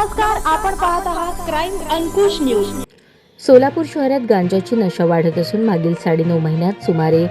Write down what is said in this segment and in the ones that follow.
नमस्कार आपण पाहत आहात क्राईम अंकुश न्यूज सोलापूर शहरात गांजाची नशा वाढत असून मागील साडेनऊ महिन्यात सुमारे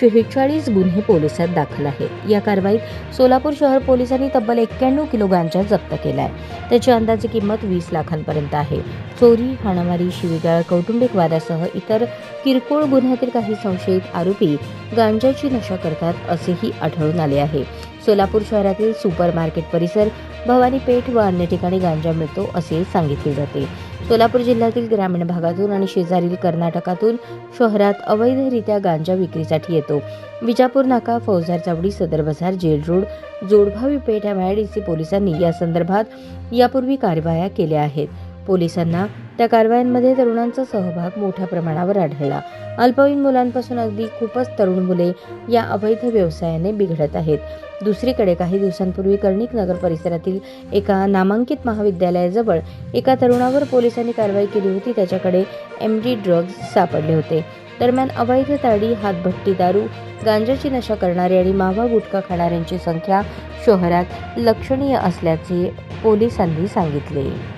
शेहेचाळीस गुन्हे पोलिसात दाखल आहेत. या कारवाईत सोलापूर शहर पोलिसांनी तब्बल एक्क्याण्णव किलो गांजा जप्त केला आहे त्याची अंदाजे किंमत वीस लाखांपर्यंत आहे. चोरी हाणामारी शिवीगाळ कौटुंबिक वादासह इतर किरकोळ गुन्ह्यातील काही संशयित आरोपी गांजाची नशा करतात असेही आढळून आले आहे. सोलापूर शहरातील सुपर मार्केट परिसर भवानी पेठ व अन्य ठिकाणी गांजा मिळतो असे सांगितले जाते. सोलापूर जिल्ह्यातील ग्रामीण भागातून आणि शेजारील कर्नाटकातून शहरात अवैधरित्या गांजा विक्रीसाठी येतो. विजापूर नाका Faujdar Chavadi Sadar Bazar jail road Jodbhavi Peth MIDC पोलिसांनी या संदर्भात यापूर्वी कारवाया केल्या आहेत. पोलिसांना त्या कारवायांमध्ये तरुणांचा सहभाग मोठ्या प्रमाणावर आढळला. अल्पवयीन मुलांपासून अगदी खूपच तरुण मुले या अवैध व्यवसायाने बिघडत आहेत. दुसरीकडे काही दिवसांपूर्वी कर्णिक नगर परिसरातील एका नामांकित महाविद्यालयाजवळ एका तरुणावर पोलिसांनी कारवाई केली होती. त्याच्याकडे एम डी ड्रग्ज सापडले होते. दरम्यान अवैध ताडी हातभट्टी दारू गांजाची नशा करणारे आणि मावा गुटखा खाणाऱ्यांची संख्या शहरात लक्षणीय असल्याचे पोलिसांनी सांगितले.